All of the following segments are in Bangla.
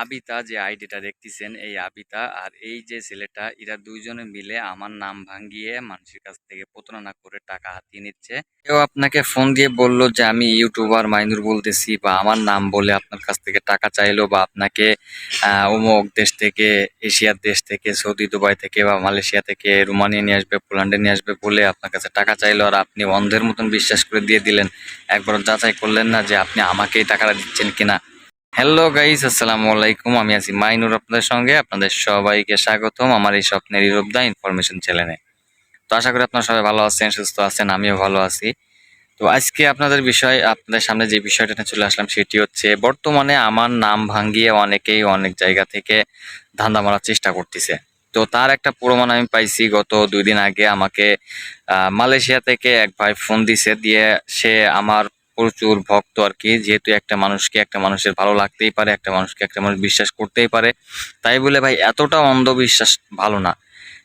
আবিতা যে আইডিটা দেখতেছেন, এই আবিতা আর এই যে ছেলেটা, এরা দুইজনে মিলে আমার নাম ভাঙ্গিয়ে মানুষের কাছ থেকে প্রতারণা করে টাকা হাতিয়ে নিচ্ছে। কেউ আপনাকে ফোন দিয়ে বলল যে, আমি ইউটিউবার মাইনুর বলতেছি বা আমার নাম বলে আপনার কাছ থেকে টাকা চাইলো বা আপনাকে অমুক দেশ থেকে, এশিয়ার দেশ থেকে, সৌদি, দুবাই থেকে বা মালয়েশিয়া থেকে, রোমানিয়া নিয়ে আসবে, পোল্যান্ডে নিয়ে আসবে বলে আপনার কাছে টাকা চাইলো আর আপনি অন্ধের মতন বিশ্বাস করে দিয়ে দিলেন। একবার যাচাই করলেন না যে আপনি আমাকেই টাকাটা দিচ্ছেন কিনা। হ্যালো গাইস আসসালামু আলাইকুম। আমি আছি মাইনুর আপনাদের সঙ্গে। আপনাদের সবাইকে স্বাগতম আমার এই স্বপ্নের ইউরোপ দা ইনফরমেশন চ্যানেলে। তো আশা করি আপনারা সবাই ভালো আছেন, সুস্থ আছেন, আমিও ভালো আছি। তো আজকে আপনাদের বিষয়, আপনাদের সামনে যে বিষয়টা নিয়ে চলে আসলাম সেটি হচ্ছে, বর্তমানে আমার নাম ভাঙ্গিয়ে অনেকেই অনেক জায়গা থেকে ধান্দা মারার চেষ্টা করতেছে। তো তার একটা প্রমাণ আমি পাইছি, গত দুই দিন আগে আমাকে মালয়েশিয়া থেকে এক ভাই ফোন দিছে, দিয়ে সে আমার প্রচুর ভক্ত আর কি যেহেতু একটা মানুষকে একটা মানুষের ভালো লাগতেই পারে একটা মানুষকে একটা মানুষ বিশ্বাস করতেই পারে। তাই বলে ভাই এতটা অন্ধবিশ্বাস ভালো না।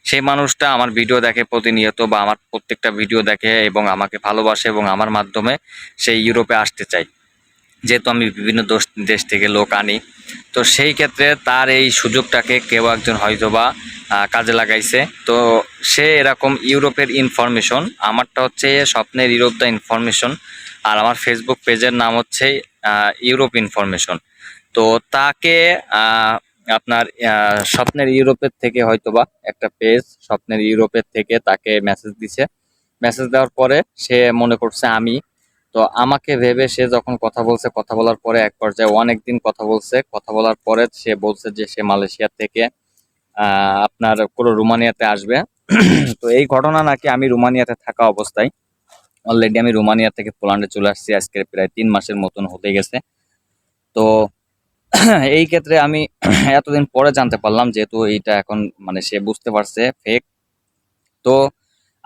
সেই মানুষটা আমার ভিডিও দেখে প্রতিনিয়ত বা আমার প্রত্যেকটা ভিডিও দেখে এবং আমাকে ভালোবাসে এবং আমার মাধ্যমে সেই ইউরোপে আসতে চাই যেহেতু আমি বিভিন্ন দেশ থেকে লোক আনি তো সেই ক্ষেত্রে তার এই সুযোগটাকে কেউ একজন হয়তোবা আহ, কাজে লাগাইছে। তো সে এরকম ইউরোপের ইনফরমেশন আমারটা হচ্ছে স্বপ্নের ইউরোপ দ্য ইনফরমেশন আর আমার ফেসবুক পেজের নাম হচ্ছে ইউরোপ ইনফরমেশন তো তাকে আপনার স্বপ্নের ইউরোপের থেকে হয়তোবা একটা পেজ স্বপ্নের ইউরোপের থেকে তাকে মেসেজ দিছে। মেসেজ দেওয়ার পরে সে মনে করছে আমি। তো আমাকে ভেবে সে যখন কথা বলছে, কথা বলার পরে এক পর্যায়ে অনেক দিন কথা বলছে। কথা বলার পরে সে বলছে যে সে মালয়েশিয়া থেকে আপনার কোনো রোমানিয়াতে আসবে। তো এই ঘটনা নাকি আমি রোমানিয়াতে থাকা অবস্থায় অলরেডি আমি রোমানিয়া থেকে পোল্যান্ডে চলে আসছি। আজকে প্রায় তিন মাসের মতন হতে গেছে। তো এই ক্ষেত্রে আমি এতদিন পরে জানতে পারলাম যেহেতু এইটা এখন মানে সে বুঝতে পারছে ফেক তো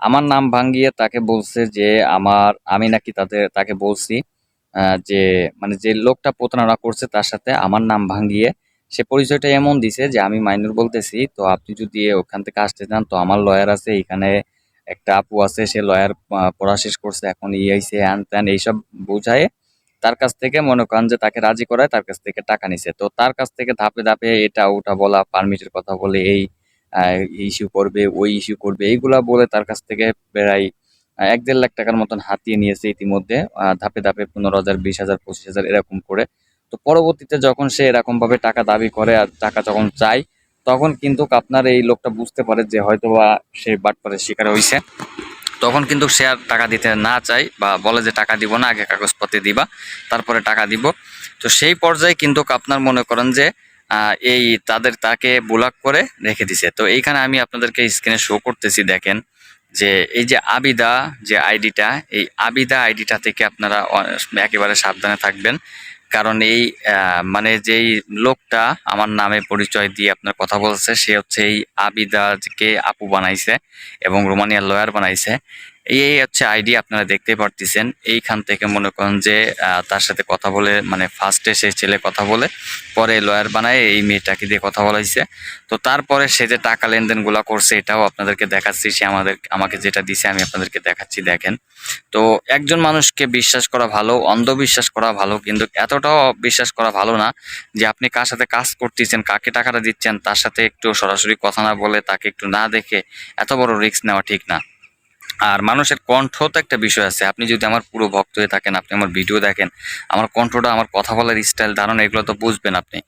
আমার নাম ভাঙ্গিয়ে তাকে বলছে যে আমার, আমি নাকি তাদের, তাকে বলছি যে মানে যে লোকটা প্রতারণা করছে তার সাথে আমার নাম ভাঙ্গিয়ে সে পরিচয়টা এমন দিছে যে আমি মাইনুর বলতেছি, তো আপনি যদি ওখান থেকে আসতে চান, তো আমার লয়ার আছে, এখানে একটা আপু আছে, সে লয়ার পড়া শেষ করছে, এখন ইআইসি হ্যান ত্যান এইসব বোঝায়। তার কাছ থেকে মনে করেন যে তাকে রাজি করায়, তার কাছ থেকে টাকা নিছে। তো তার কাছ থেকে ধাপে ধাপে এটা ওটা বলা পারমিটের কথা বলে, এই ইস্যু করবে, ওই ইস্যু করবে, এইগুলা বলে তার কাছ থেকে প্রায় এক দেড় লাখ টাকার মতন হাতিয়ে নিয়েছে ইতিমধ্যে। ধাপে ধাপে পনেরো হাজার, বিশ হাজার, পঁচিশ হাজার এরকম করে। তো পরবর্তীতে যখন সে এরকমভাবে টাকা দাবি করে আর টাকা যখন চায় তখন কিন্তু আপনার এই লোকটা বুঝতে পারে যে হয়তো বা সে বাটপারের শিকার হয়েছে তখন কিন্তু সে আর টাকা দিতে না চায় বা বলে যে টাকা দিব না, আগে কাগজপত্রে দিবা, তারপরে টাকা দিব। তো সেই পর্যায়ে কিন্তু আপনার মনে করেন যে এই তাদের তাকে ব্লক করে রেখে দিছে। তো এইখানে আমি আপনাদেরকে স্ক্রিনে শো করতেছি, দেখেন যে এই যে আবিদা যে আইডিটা, এই আবিদা আইডিটা থেকে আপনারা একেবারে সাবধানে থাকবেন। কারণ এই মানে যেই লোকটা আমার নামে পরিচয় দিয়ে আপনার কথা বলছে, সে হচ্ছে এই আবিদাকে আপু বানাইছে এবং রোমানিয়ার লয়ার বানাইছে। এই হচ্ছে আইডি আপনারা দেখতে পারতেছেন। এইখান থেকে মনে করেন যে তার সাথে কথা বলে মানে ফার্স্টে সেই ছেলে কথা বলে, পরে লয়ার বানায়, এই মেয়েটাকে দিয়ে কথা বলাইছে তো তারপরে সে যে টাকা লেনদেনগুলো করছে, এটাও আপনাদেরকে দেখাচ্ছি। সে আমাদের, আমাকে যেটা দিছে, আমি আপনাদেরকে দেখাচ্ছি, দেখেন। তো একজন মানুষকে বিশ্বাস করা ভালো, অন্ধবিশ্বাস করা ভালো, কিন্তু এতটাও বিশ্বাস করা ভালো না যে আপনি কার সাথে কাজ করতেছেন, কাকে টাকাটা দিচ্ছেন, তার সাথে একটু সরাসরি কথা না বলে, তাকে একটু না দেখে এত বড় রিস্ক নেওয়া ঠিক না। আর মানুষের কণ্ঠ তো একটা বিষয় আছে। আপনি যদি আমার পুরো ভক্ত হয়ে থাকেন, আপনি আমার ভিডিও দেখেন, আমার কণ্ঠটা, আমার কথা বলার স্টাইল ধারণা, এগুলো তো বুঝবেন আপনি।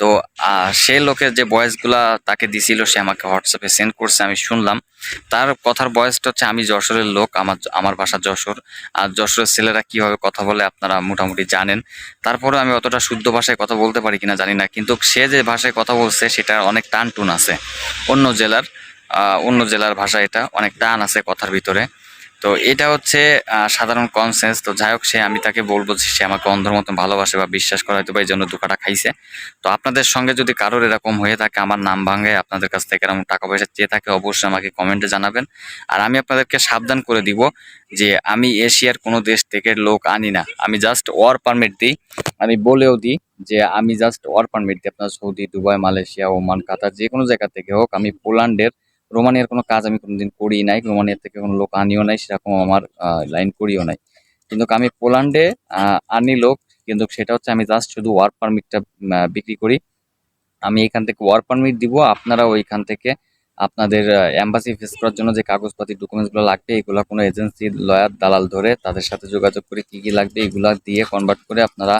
তো সে লোকের যে ভয়েসগুলা তাকে দিছিল, সে আমাকে হোয়াটসঅ্যাপে সেন্ড করছে, আমি শুনলাম। তার কথার বয়সটা হচ্ছে, আমি যশোরের লোক, আমার আমার বাসা যশোর। আর যশোরের ছেলেরা কীভাবে কথা বলে আপনারা মোটামুটি জানেন। তারপরে আমি অতটা শুদ্ধ ভাষায় কথা বলতে পারি কিনা জানি না, কিন্তু সে যে ভাষায় কথা বলছে সেটা অনেক টান টুন আছে। অন্য জেলার অন্য জেলার ভাষা এটা, অনেক টান আছে কথার ভিতরে। তো এটা হচ্ছে সাধারণ কনসেন্স তো যাই হোক, সে আমি তাকে বলব যে সে আমাকে অন্ধর মতন ভালোবাসে বা বিশ্বাস করা হয়তো বা এই জন্য ধোকাটা খাইছে। তো আপনাদের সঙ্গে যদি কারোর এরকম হয়ে থাকে, আমার নাম ভাঙে, আপনাদের কাছ থেকে এরকম টাকা পয়সা চেয়ে থাকে, অবশ্যই আমাকে কমেন্টে জানাবেন। আর আমি আপনাদেরকে সাবধান করে দিব যে আমি এশিয়ার কোনো দেশ থেকে লোক আনি না। আমি জাস্ট ওয়ার পারমিট দিই। আমি বলেও দিই যে আমি জাস্ট ওয়ার পারমিট দিই। আপনার Saudi, Dubai, Malaysia, Oman, Qatar, যে কোনো জায়গা থেকে হোক, আমি পোল্যান্ডের রোমানিয়ার কোনো কাজ আমি কোনোদিন করি নাই, রোমানিয়ার থেকে কোনো লোক আনিও নাই, সেরকম আমার লাইন করিও নাই। কিন্তু আমি পোল্যান্ডে আনি লোক, কিন্তু সেটা হচ্ছে আমি জাস্ট শুধু ওয়ার্ক পারমিটটা বিক্রি করি। আমি এখান থেকে ওয়ার্ক পারমিট দিব, আপনারা ওইখান থেকে আপনাদের অ্যাম্বাসি ফেস করার জন্য যে কাগজপাতি ডকুমেন্টসগুলো লাগবে, এগুলো কোনো এজেন্সি লয়ার দালাল ধরে তাদের সাথে যোগাযোগ করে কি কি লাগবে, এগুলো দিয়ে কনভার্ট করে আপনারা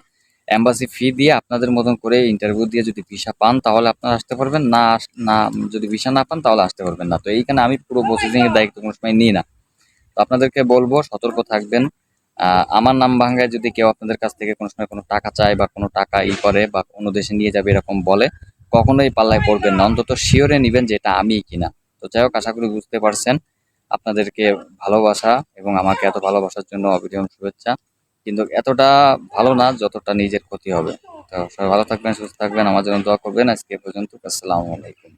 অ্যাম্বাসি ফি দিয়ে আপনাদের মতন করে ইন্টারভিউ দিয়ে যদি ভিসা পান, তাহলে আপনারা আসতে পারবেন। না না, যদি ভিসা না পান, তাহলে আসতে পারবেন না। তো এইখানে আমি পুরো প্রসেসিং এর দায়িত্ব কোনো সময় নিই না। তো আপনাদেরকে বলব, সতর্ক থাকবেন। আমার নাম ভাঙ্গায় যদি কেউ আপনাদের কাছ থেকে কোনো সময় কোনো টাকা চায় বা কোনো টাকা ই করে বা অন্য দেশে নিয়ে যাবে এরকম বলে, কখনোই পাল্লায় পড়বেন না। অন্তত শিওরে নেবেন যে এটা আমিই কিনা। তো যাই হোক, আশা করি বুঝতে পারছেন। আপনাদেরকে ভালোবাসা এবং আমাকে এত ভালোবাসার জন্য অবিরাম শুভেচ্ছা। কিন্তু এতটা ভালো না যতটা নিজের ক্ষতি হবে। তো সবাই ভালো থাকবেন, সুস্থ থাকবেন, আমার জন্য দোয়া করবেন। আজকে পর্যন্ত, আসসালামু আলাইকুম।